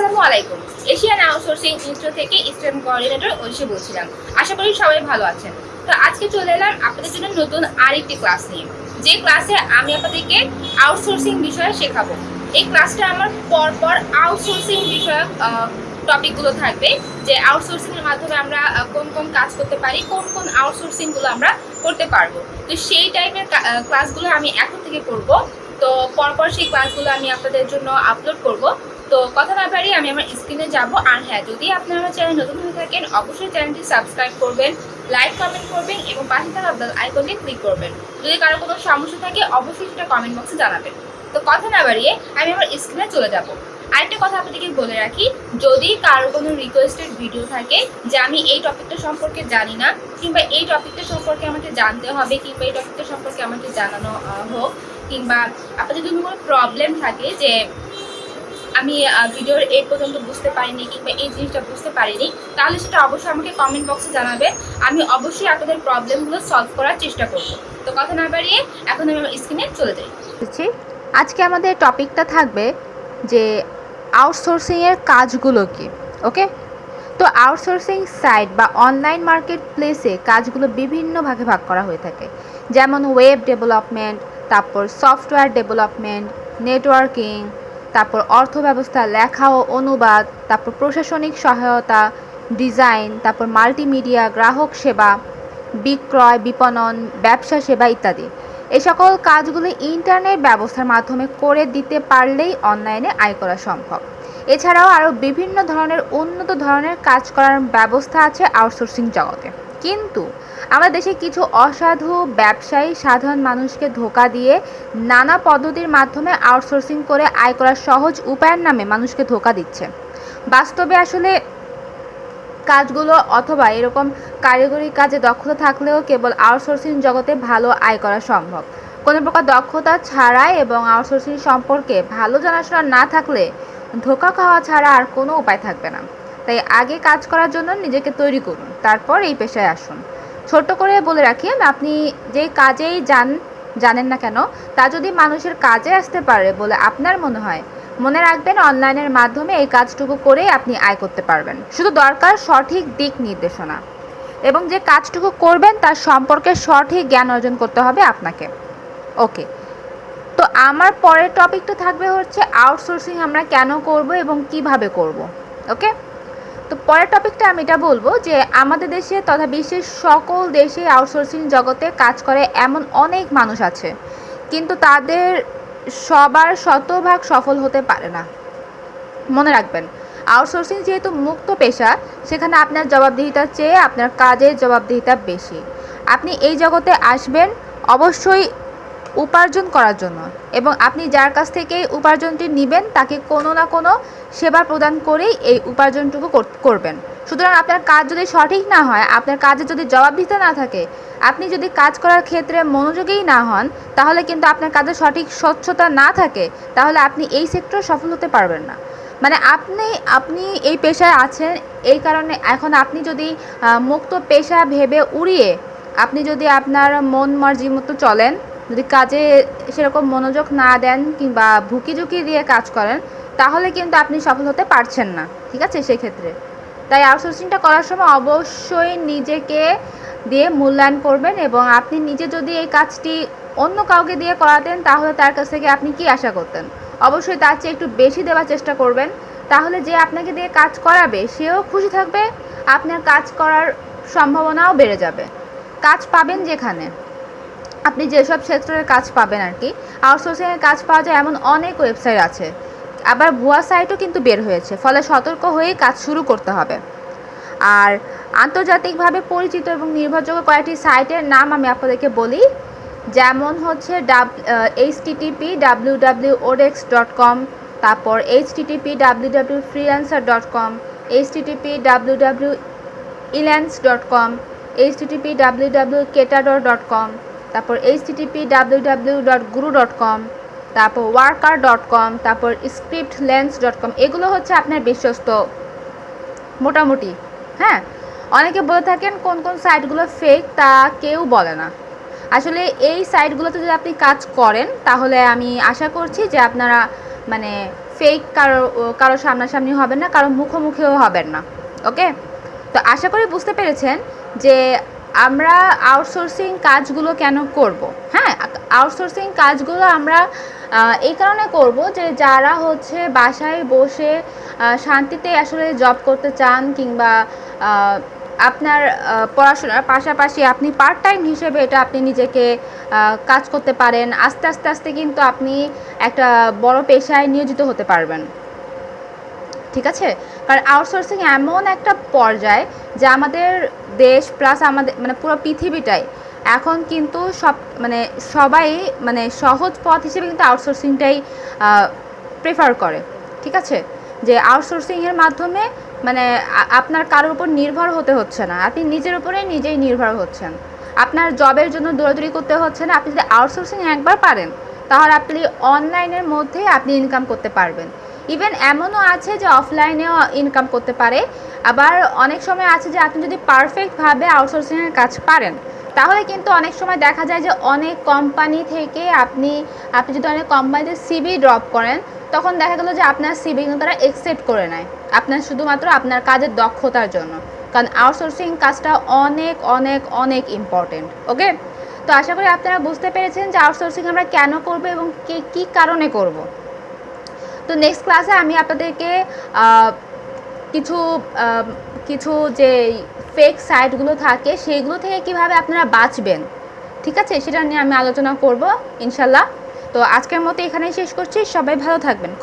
আসসালামু আলাইকুম। Asian outsourcing institute থেকে স্টুডেন্ট কোঅর্ডিনেটর ঐশী বলছিলাম। আশা করি সবাই ভালো আছেন। তো আজকে চলে এলাম আপনাদের জন্য নতুন আরেকটি ক্লাস নিয়ে। যে ক্লাসে আমি আপনাদেরকে আউটসোর্সিং বিষয়ে শেখাবো। এই ক্লাসটা আমার পরপর আউটসোর্সিং বিষয়ক টপিকগুলো থাকবে। যে আউটসোর্সিং এর মাধ্যমে আমরা কোন কোন কাজ করতে পারি, কোন কোন আউটসোর্সিংগুলো আমরা করতে পারব। তো সেই টাইপের ক্লাসগুলো আমি এখন থেকে করব তো পরপর সেই ক্লাসগুলো আমি আপনাদের জন্য আপলোড করব। তো কথা না বাড়িয়ে আমি আমার স্ক্রিনে যাব। আর হ্যাঁ যদি আপনি আমার চ্যানেল নতুন হয়ে থাকেন, অবশ্যই চ্যানেলটি সাবস্ক্রাইব করবেন লাইক কমেন্ট করবেন এবং পাশে থাকা বেল আইকনে ক্লিক করবেন। যদি কারও কোনো সমস্যা থাকে, অবশ্যই সেটা কমেন্ট বক্সে জানাবেন। তো কথা না বাড়িয়ে আমি আমার স্ক্রিনে চলে যাব। আরেকটা কথা আপনাদেরকে বলে রাখি, যদি কারও কোনো রিকোয়েস্টেড ভিডিও থাকে যে আমি এই টপিকটা সম্পর্কে জানি না, কিংবা এই টপিকটা সম্পর্কে আমাকে জানতে হবে, কিংবা এই টপিকটা সম্পর্কে আমাকে জানানো হোক কিংবা আপনাদের যদি কোনো প্রবলেম থাকে যে আমি ভিডিওর এই পর্যন্ত বুঝতে পারিনি কিংবা এই জিনিসটা বুঝতে পারিনি, তাহলে সেটা অবশ্যই আমাকে কমেন্ট বক্সে জানাবে। আমি অবশ্যই আপনাদের প্রবলেমগুলো সলভ করার চেষ্টা করব। তো কথা না বাড়িয়ে এখন আমি আমার স্ক্রিনে চলে যাই। আজকে আমাদের টপিকটা থাকবে যে আউটসোর্সিংয়ের কাজগুলো কি ওকে তো আউটসোর্সিং সাইট বা অনলাইন মার্কেট প্লেসে কাজগুলো বিভিন্ন ভাগে ভাগ করা হয়ে থাকে। যেমন ওয়েব ডেভেলপমেন্ট তারপর সফটওয়্যার ডেভেলপমেন্ট নেটওয়ার্কিং তারপর অর্থব্যবস্থা, লেখা ও অনুবাদ, তারপর প্রশাসনিক সহায়তা ডিজাইন তারপর মাল্টিমিডিয়া গ্রাহক সেবা, বিক্রয়, বিপণন, ব্যবসা সেবা ইত্যাদি। এ সকল কাজগুলো ইন্টারনেট ব্যবস্থার মাধ্যমে করে দিতে পারলেই অনলাইনে আয় করা সম্ভব। এছাড়াও আরও বিভিন্ন ধরনের উন্নত ধরনের কাজ করার ব্যবস্থা আছে আউটসোর্সিং জগতে। কিন্তু আমাদের দেশে কিছু অসাধু ব্যবসায়ী সাধারণ মানুষকে ধোকা দিয়ে নানা পদ্ধতির মাধ্যমে আউটসোর্সিং করে আয় করার সহজ উপায়ের নামে মানুষকে ধোকা দিচ্ছে। বাস্তবে আসলে কাজগুলো অথবা এরকম কারিগরি কাজে দক্ষতা থাকলেও কেবল আউটসোর্সিং জগতে ভালো আয় করা সম্ভব। কোনো প্রকার দক্ষতা ছাড়াই এবং আউটসোর্সিং সম্পর্কে ভালো জানাশোনা না থাকলে ধোকা খাওয়া ছাড়া আর কোনো উপায় থাকবে না। তাই আগে কাজ করার জন্য নিজেকে তৈরি করুন, তারপর এই পেশায় আসুন। ছোট্ট করে বলে রাখি আপনি যে কাজেই যান, জানেন না কেন, তা যদি মানুষের কাজে আসতে পারে বলে আপনার মনে হয়, মনে রাখবেন অনলাইনের মাধ্যমে এই কাজটুকু করেই আপনি আয় করতে পারবেন। শুধু দরকার সঠিক দিক নির্দেশনা এবং যে কাজটুকু করবেন তার সম্পর্কে সঠিক জ্ঞান অর্জন করতে হবে আপনাকে। ওকে, তো আমার পরের টপিকটা থাকবে হচ্ছে আউটসোর্সিং আমরা কেন করব এবং কীভাবে করব? ওকে? তো পরের টপিকটা আমি এটা বলব যে আমাদের দেশে তথা বিশ্বের সকল দেশে আউটসোর্সিং জগতে কাজ করে এমন অনেক মানুষ আছে, কিন্তু তাদের সবার শতভাগ সফল হতে পারে না। মনে রাখবেন আউটসোর্সিং যেহেতু মুক্ত পেশা, সেখানে আপনার জবাবদিহিতার চেয়ে আপনার কাজের জবাবদিহিতা বেশি। আপনি এই জগতে আসবেন, অবশ্যই উপার্জন করার জন্য। এবং আপনি যার কাছ থেকে উপার্জনটি নেবেন, তাকে কোনো না কোনো সেবা প্রদান করেই এই উপার্জনটুকু করবেন। সুতরাং আপনার কাজ যদি সঠিক না হয়, আপনার কাজে যদি জবাবদিহিতা না থাকে, আপনি যদি কাজ করার ক্ষেত্রে মনোযোগীই না হন, তাহলে কিন্তু আপনার কাজে সঠিক স্বচ্ছতা না থাকে, তাহলে আপনি এই সেক্টরে সফল হতে পারবেন না। মানে আপনি আপনি এই পেশায় আছেন, এই কারণে এখন আপনি যদি মুক্ত পেশা ভেবে উড়িয়ে আপনি যদি আপনার মন মর্জি মতো চলেন যদি কাজে সেরকম মনোযোগ না দেন কিংবা ভুকি ঝুঁকি দিয়ে কাজ করেন, তাহলে কিন্তু আপনি সফল হতে পারছেন না, ঠিক আছে? সেক্ষেত্রে। তাই আউটসোর্সিংটা করার সময় অবশ্যই নিজেকে দিয়ে মূল্যায়ন করবেন এবং আপনি নিজে যদি এই কাজটি অন্য কাউকে দিয়ে করাতেন, তাহলে তার কাছ থেকে আপনি কি আশা করতেন? অবশ্যই তার চেয়ে একটু বেশি দেওয়ার চেষ্টা করবেন। তাহলে যে আপনাকে দিয়ে কাজ করাবে, সেও খুশি থাকবে, আপনার কাজ করার সম্ভাবনাও বেড়ে যাবে। কাজ পাবেন যেখানে। আপনি যেসব সেক্টরের কাজ পাবেন আর কি আউটসোর্সিংয়ের কাজ পাওয়া যায় এমন অনেক ওয়েবসাইট আছে। আবার ভুয়া সাইটও কিন্তু বের হয়েছে, ফলে সতর্ক হয়েই কাজ শুরু করতে হবে। আর আন্তর্জাতিকভাবে পরিচিত এবং নির্ভরযোগ্য কয়েকটি সাইটের নাম আমি আপনাদেরকে বলি, যেমন হচ্ছে dub H TTP W W ওডেক্স dot com তারপর H TTP W W Freelancer dot com H TTP W W Elance dot com H TTP W W Katador dot com তারপর H TTP W W dot Guru dot com তারপর worker dot com তারপর script lens dot com এগুলো হচ্ছে আপনার বিশ্বস্ত মোটামুটি হ্যাঁ? অনেকে বলে থাকেন কোন কোন সাইটগুলো ফেক তা কেউ বলে না। আসলে এই সাইটগুলোতে যদি আপনি কাজ করেন, তাহলে আমি আশা করছি যে আপনারা মানে ফেক কারও কারও সামনাসামনি হবেন না, কারও মুখোমুখিও হবেন না ওকে তো আশা করি বুঝতে পেরেছেন যে আমরা আউটসোর্সিং কাজগুলো কেন করব? হ্যাঁ আউটসোর্সিং কাজগুলো আমরা এই কারণে করব যে যারা হচ্ছে বাসায় বসে শান্তিতে আসলে জব করতে চান কিংবা আপনার পড়াশোনার পাশাপাশি আপনি পার্ট টাইম হিসেবে এটা আপনি নিজেকে কাজ করতে পারেন, আস্তে আস্তে আস্তে কিন্তু আপনি একটা বড় পেশায় নিয়োজিত হতে পারবেন। ঠিক আছে? কারণ আউটসোর্সিং এমন একটা পর্যায় যে আমাদের দেশ প্লাস আমাদের মানে পুরো পৃথিবীটাই এখন কিন্তু সব মানে সবাই মানে সহজ পথ হিসেবে কিন্তু আউটসোর্সিংটাই প্রেফার করে। ঠিক আছে? যে আউটসোর্সিংয়ের মাধ্যমে মানে আপনার কারোর উপর নির্ভর হতে হচ্ছে না। আপনি নিজের উপরে নিজেই নির্ভর হচ্ছেন। আপনার জবের জন্য দৌড়াদৌড়ি করতে হচ্ছে না। আপনি যদি আউটসোর্সিং একবার পারেন, তাহলে আপনি অনলাইনের মধ্যে আপনি ইনকাম করতে পারবেন। ইভেন এমনও আছে যে অফলাইনেও ইনকাম করতে পারে। আবার অনেক সময় আছে যে আপনি যদি পারফেক্টভাবে আউটসোর্সিংয়ের কাজ পারেন, তাহলে কিন্তু অনেক সময় দেখা যায় যে অনেক কোম্পানি থেকে আপনি আপনি যদি অনেক কোম্পানিতে সিবি ড্রপ করেন, তখন দেখা গেলো যে আপনার সিবি কিন্তু তারা একসেপ্ট করে নেয়। আপনার শুধুমাত্র আপনার কাজের দক্ষতার জন্য। কারণ আউটসোর্সিং কাজটা অনেক অনেক অনেক ইম্পর্টেন্ট ওকে তো আশা করি আপনারা বুঝতে পেরেছেন যে আউটসোর্সিং আমরা কেন করব এবং কে, কী কারণে করব। তো নেক্সট ক্লাসে আমি আপনাদেরকে কিছু কিছু যে ফেক সাইটগুলো থাকে সেইগুলো থেকে কীভাবে আপনারা বাঁচবেন, ঠিক আছে? সেটা নিয়ে আমি আলোচনা করব, ইনশাল্লাহ। তো আজকের মতো এখানেই শেষ করছি। সবাই ভালো থাকবেন।